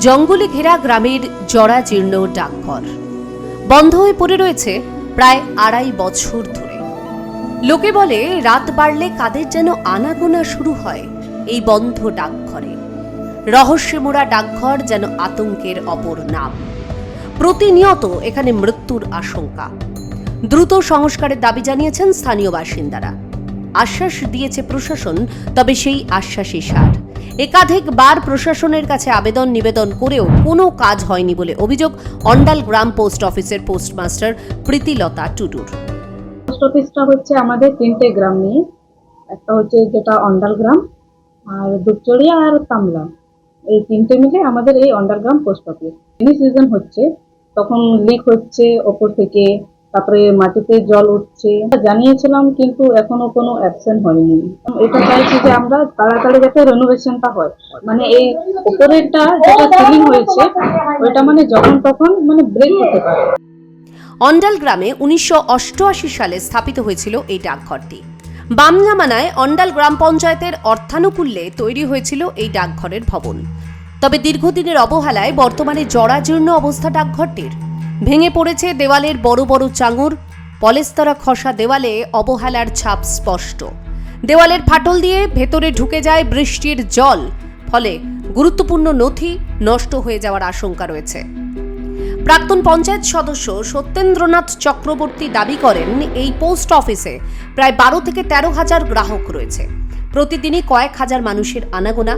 জঙ্গলে ঘেরা গ্রামের জরাজীর্ণ ডাকঘর। বন্ধ হয়ে পড়ে রয়েছে প্রায় আড়াই বছর ধরে। লোকে বলে, রাত বাড়লে কাদের যেন আনাগোনা শুরু হয় এই বন্ধ ডাকঘরে। রহস্যে মোড়া ডাকঘর যেন আতঙ্কের অপর নাম। প্রতিনিয়ত এখানে মৃত্যুর আশঙ্কা। দ্রুত সংস্কারের দাবি জানিয়েছেন স্থানীয় বাসিন্দারা। আশ্বাস দিয়েছে প্রশাসন, তবে সেই আশ্বাসই সার। একাধিকবার প্রশাসনের কাছে আবেদন নিবেদন করেও কোনো কাজ হয়নি বলে অভিযোগ অন্ডাল গ্রাম পোস্ট অফিসের পোস্টমাস্টার প্রীতিলতা টুডুর। পোস্ট অফিসটা হচ্ছে আমাদের তিনটে গ্রাম নিয়ে। একটা হচ্ছে যেটা অন্ডাল গ্রাম, আর দুপচড়িয়া আর তামলা এই তিনটে মিলে আমাদের এই অন্ডারগ্রাম পোস্ট অফিস সিজন হচ্ছে, তখন লিক হচ্ছে ওপর থেকে তারপরে মাটিতে জল উঠছে। জানিয়েছিলাম, কিন্তু এখনও কোনো অ্যাকশন হয়নি। এটা চাইছি যে আমরা তাড়াতাড়ি যাতে রেনোভেশনটা হয়। মানে এই উপরেরটা যেটা সিলিং হয়েছে, ওইটা মানে যখন তখন মানে ব্রেক হতে পারে। অন্ডাল গ্রামে উনিশশো অষ্টআশি সালে স্থাপিত হয়েছিল এই ডাকঘরটি। বাম জামানায় অন্ডাল গ্রাম পঞ্চায়েতের অর্থানুকূল্যে তৈরি হয়েছিল এই ডাকঘরের ভবন। তবে দীর্ঘদিনের অবহেলায় বর্তমানে জরাজীর্ণ অবস্থা ডাকঘরটির। ভেঙে পড়েছে দেওয়ালের বড় বড় চাঙর। পলেস্তরা খসা দেওয়ালে অবহেলার ছাপ স্পষ্ট। দেওয়ালের ফাটল দিয়ে ভেতরে ঢুকে যায় বৃষ্টির জল। ফলে গুরুত্বপূর্ণ নথি নষ্ট হয়ে যাওয়ার আশঙ্কা রয়েছে। প্রাক্তন পঞ্চায়েত সদস্য সত্যেন্দ্রনাথ চক্রবর্তী দাবি করেন, এই পোস্ট অফিসে প্রায় বারো থেকে তেরো হাজার গ্রাহক রয়েছে। প্রতিদিনই কয়েক হাজার মানুষের আনাগোনা।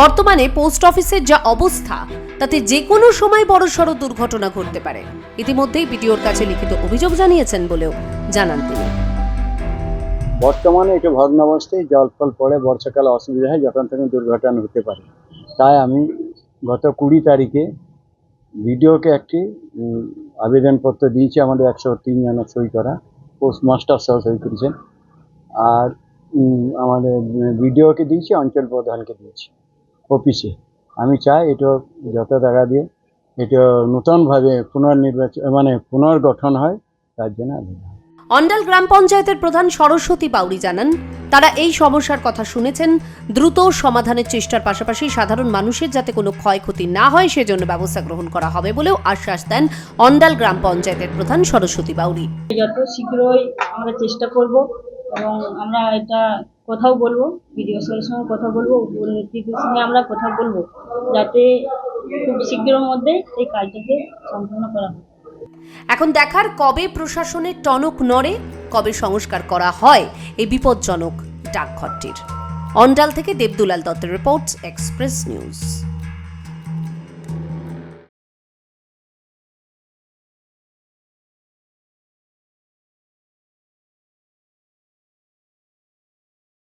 বর্তমানে পোস্ট অফিসের যা অবস্থা, তাতে যে কোনো সময় বড়সড় দুর্ঘটনা ঘটতে পারে। ইতিমধ্যেই বিডিওর কাছে লিখিত অভিযোগ জানিয়েছেন বলেও জানান তিনি। বর্তমানে এটা ভগ্নাবস্থায় জল ফল পড়ে, বর্ষাকালে অসুবিধা হয়, যখন তখন দুর্ঘটনা হতে পারে। তাই আমি গত কুড়ি তারিখে ভিডিওকে একটি আবেদনপত্র দিয়েছি, আমাদের একশো তিন সই করা, পোস্টমাস্টার সহ সই করেছেন। আর আমাদের ভিডিওকে দিয়েছি অঞ্চল প্রধানকে দিয়েছি অফিসে আমি চাই এটা যত টাকা দিয়ে এটা নতুনভাবে পুনর্নির্বাচন মানে পুনর্গঠন হয় তার জন্য আবেদন। অন্ডাল গ্রাম পঞ্চায়েতের প্রধান সরস্বতী বাউরি জানান তারা এই সমস্যার কথা শুনেছেন দ্রুত সমাধানের চেষ্টার পাশাপাশি সাধারণ মানুষের যাতে কোনো ক্ষয়ক্ষতি না হয় সেজন্য ব্যবস্থা গ্রহণ করা হবে বলেও আশ্বাস দেন অন্ডাল গ্রাম পঞ্চায়েতের প্রধান সরস্বতী বাউরি। যত শীঘ্রই আমরা চেষ্টা করব এবং আমরা এটা কোথাও বলব ভিডিও স্যারের সঙ্গে কথা বলব উপনীতিদের সঙ্গে আমরা কথা বলব, যাতে খুব শীঘ্রের মধ্যে এই কাজটাকে সম্পূর্ণ করা হয়। এখন দেখার কবে প্রশাসনের টনক নড়ে, কবে সংস্কার করা হয়, এই বিপজ্জনক ডাকঘরটির। অন্ডাল থেকে দেবদুলাল দত্তের রিপোর্ট, এক্সপ্রেস নিউজ।